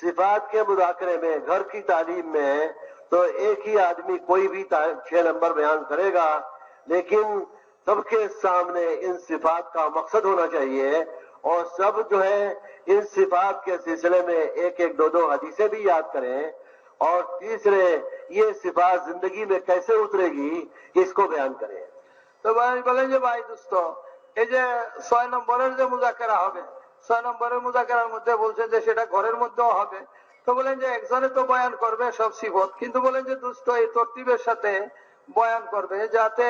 صفات کے مذاکرے میں گھر کی تعلیم میں تو ایک ہی آدمی کوئی بھی چھ نمبر بیان کرے گا لیکن سب کے سامنے ان صفات کا مقصد ہونا چاہیے اور سب جو ہے ان صفات کے سلسلے میں ایک ایک دو دو حدیثیں بھی یاد کریں اور تیسرے یہ صفات زندگی میں کیسے اترے گی اس کو بیان کریں تو بولیں گے بھائی جی دوستوں جو سوینم نمبر جو مذاکرہ ہوگئے ছয় নম্বরের মুজাকেরার মধ্যে বলছেন যে সেটা ঘরের মধ্যেও হবে তো বলেন যে একজনে তো বয়ান করবে সব সিবত কিন্তু বলেন যে দুষ্ট এই তরতিবের সাথে বয়ান করবে যাতে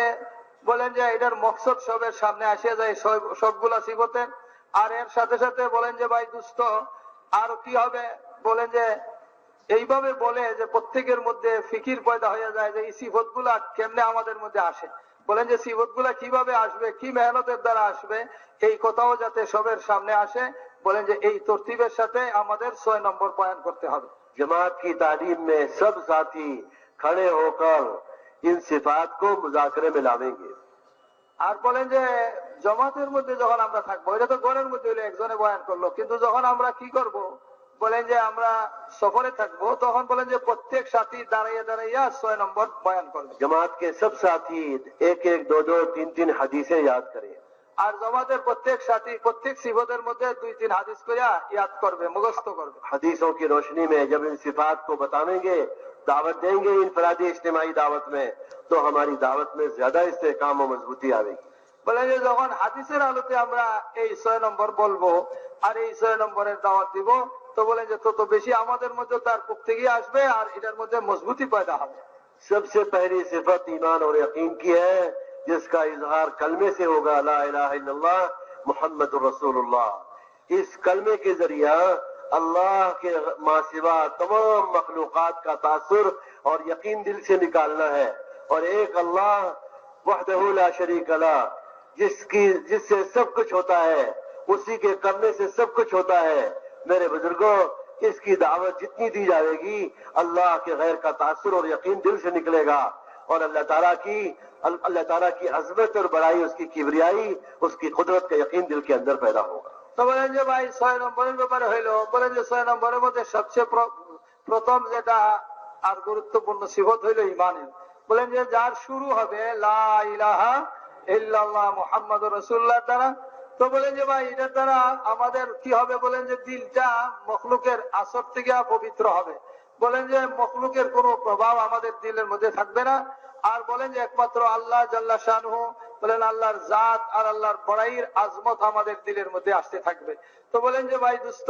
বলেন যে এটার মকসদ সবের সামনে আসিয়া যায় সবগুলা সিবতের আর এর সাথে সাথে বলেন যে ভাই দুষ্ট আর কি হবে বলেন যে এইভাবে বলে যে প্রত্যেকের মধ্যে ফিকির পয়দা হয়ে যায় যে এই সিফত গুলা কেমনে আমাদের মধ্যে আসে বলেন যে সিবত গুলা কিভাবে আসবে কি মেহনতের দ্বারা আসবে এই কথাও যাতে সবের সামনে আসে বলেন যে এই তরতিবের সাথে আমাদের ছয় নম্বর বয়ান করতে হবে জমাত কি তালিম মে সব সাথী খড়ে ہو کر ان صفات کو مذاکرے میں আর বলেন যে জমাতের মধ্যে যখন আমরা থাকবো এটা তো ঘরের মধ্যে হইলে একজনে বয়ান করলো কিন্তু যখন আমরা কি করব ہم سفر تھکب توڑیا دریا سو نمبر بیان کرو جماعت کے سب ساتھی ایک ایک دو دو تین تین حادی یاد کریں اور جماعت کو یاد کرو مغست کرو حادیث کی روشنی میں جب ان سفارت کو بتاویں گے دعوت دیں گے انفرادی اجتماعی دعوت میں تو ہماری دعوت میں زیادہ اس سے کام و مضبوطی آئے گی بولیں حادیث ہم سو نمبر بولو اور یہ سو نمبر دعوت دیبو তো বলেন যে তত বেশি আমাদের تو بولے تو بیچی آمدر مجھے مضبوطی پیدا ہو سب سے پہلی صرف ایمان اور یقین کی ہے جس کا اظہار کلمے سے ہوگا لا الہ الا اللہ محمد رسول اللہ اس کلمے کے ذریعہ اللہ کے معاشرہ تمام مخلوقات کا تاثر اور یقین دل سے نکالنا ہے اور ایک اللہ وحدہ لا شریک اللہ جس کی جس سے سب کچھ ہوتا ہے اسی کے کرنے سے سب کچھ ہوتا ہے میرے بزرگوں اس کی دعوت جتنی دی جائے گی اللہ کے غیر کا تاثر اور یقین دل سے نکلے گا اور اللہ تعالیٰ کی اللہ تعالیٰ کی عظمت اور بڑائی اس کی کبریائی اس کی قدرت کا یقین دل کے اندر پیدا ہوگا جی نمبر میں جی سب سے محمد رسول তো বলেন যে ভাই এটার দ্বারা আমাদের কি হবে বলেন যে দিলটা মখলুকের আসর থেকে পবিত্র হবে বলেন যে মখলুকের কোন প্রভাব আমাদের দিলের মধ্যে থাকবে না আর বলেন যে একমাত্র আল্লাহ জাল্লা শাহু বলেন আল্লাহর জাত আর আল্লাহর বড়াইয়ের আজমত আমাদের দিলের মধ্যে আসতে থাকবে তো বলেন যে ভাই দুস্থ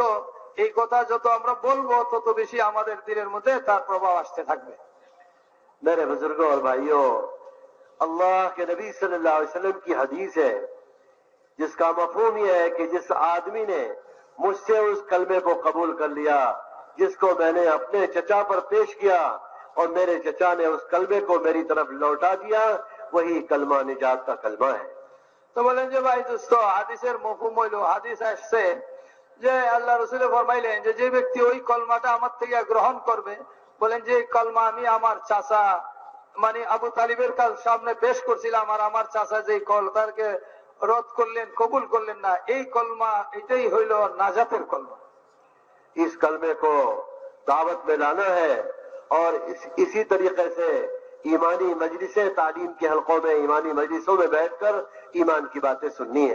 এই কথা যত আমরা বলবো তত বেশি আমাদের দিলের মধ্যে তার প্রভাব আসতে থাকবে मेरे बुजुर्गो और भाइयों अल्लाह के नबी सल्लल्लाहु جس کا مفہوم یہ ہے کہ جس آدمی نے مجھ سے اس کلمے کو قبول کر لیا جس کو میں نے اپنے چچا پر پیش کیا اور میرے چچا نے اس کلمے کو میری طرف لوٹا دیا وہی کلمہ نجات کا کلمہ ہے تو بولیں جو جی بھائی ایس سے جی اللہ رسول جی گرہن بے بولیں جی چاسا مانی ابو طالبا سے کال کر کے রদ করলেন কবুল করলেন না এই কলমা এটাই হইল নাজাতের কলমা ইস কলমে কো দাওয়াত মে लाना है তরিকে इस, इसी तरीके से ईमानी मजलिस तालीम के हलकों में ईमानी मजलिसों में बैठकर ईमान की बातें सुननी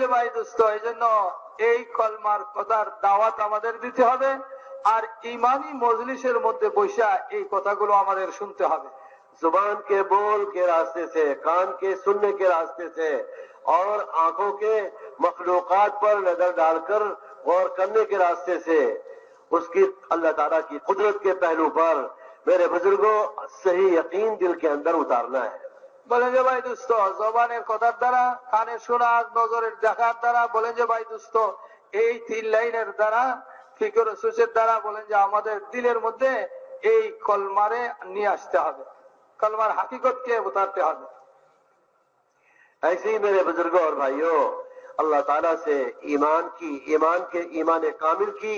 যে ভাই দোস্ত এই জন্য এই কলমার কথার দাওয়াত আমাদের দিতে হবে আর ইমানি মজলিসের মধ্যে বৈশা এই কথাগুলো আমাদের শুনতে হবে زبان کے بول کے راستے سے کان کے سننے کے راستے سے اور آنکھوں کے مخلوقات پر نظر ڈال کر غور کرنے کے راستے سے اس کی اللہ تعالیٰ کی قدرت کے پہلو پر میرے بزرگوں صحیح یقین دل کے اندر اتارنا ہے بولیں جو جی بھائی دوستو زبان درا کانے سنا جگہ درا بولیں جو جی بھائی دوستو লাইনের দ্বারা لائن اردا দ্বারা বলেন بولیں আমাদের দিলের মধ্যে مدے কলমারে নিয়ে আসতে হবে کلمہ حقیقت کے اتارتے ہیں ایسے ہی میرے بزرگوں اور بھائیوں اللہ تعالیٰ سے ایمان کی ایمان کے ایمان کامل کی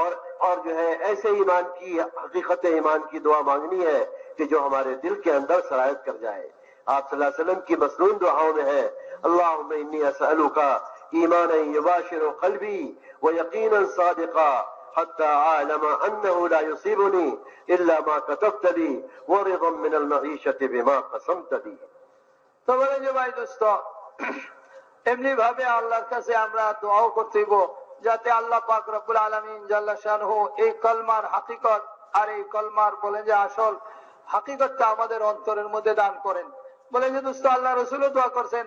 اور اور جو ہے ایسے ایمان کی حقیقت ایمان کی دعا مانگنی ہے کہ جو ہمارے دل کے اندر شرائط کر جائے آپ صلی اللہ علیہ وسلم کی مصنون دعاؤں میں ہے اللہ انی اسألوکا ایمانا یباشر قلبی و یقینا صادقا حتى عالم أنه لا يصيبني إلا ما كتبت لي ورضا من المعيشة بما قسمت لي যে ভাই দোস্ত এমনি ভাবে আল্লাহর কাছে আমরা দোয়াও যাতে আল্লাহ পাক রব্বুল আলমিন এই কলমার হাকিকত আর এই কলমার বলেন যে আসল হাকিকতটা আমাদের অন্তরের মধ্যে দান করেন বলে যে দোস্ত আল্লাহ রসুল দোয়া করছেন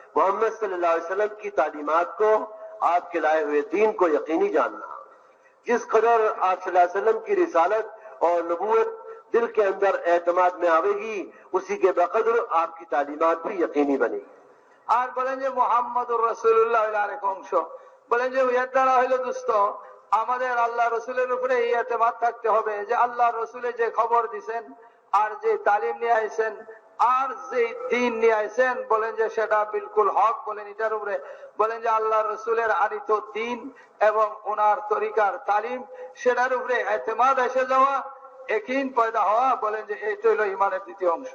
محمد صلی اللہ علیہ وسلم کی تعلیمات کو آپ کے لائے ہوئے دین کو یقینی جاننا جس قدر آپ صلی اللہ علیہ وسلم کی رسالت اور نبوت دل کے اندر اعتماد میں آئے گی اسی کے بقدر آپ کی تعلیمات بھی یقینی بنے گی اور بولیں گے محمد الرسول اللہ بولیں আল্লাহ রসুলের اللہ رسول اوپر থাকতে اعتماد যে ہو اللہ رسول خبر دیسن আর যে تعلیم নিয়ে آئے আর যে দিন নিয়ে আসেন বলেন যে সেটা বিলকুল হক বলেন এটার উপরে বলেন যে আল্লাহ রসুলের আনিত দিন এবং ওনার তরিকার তালিম সেটার উপরে এতেমাদ এসে যাওয়া একই পয়দা হওয়া বলেন যে এইটাই হলো ইমানের দ্বিতীয় অংশ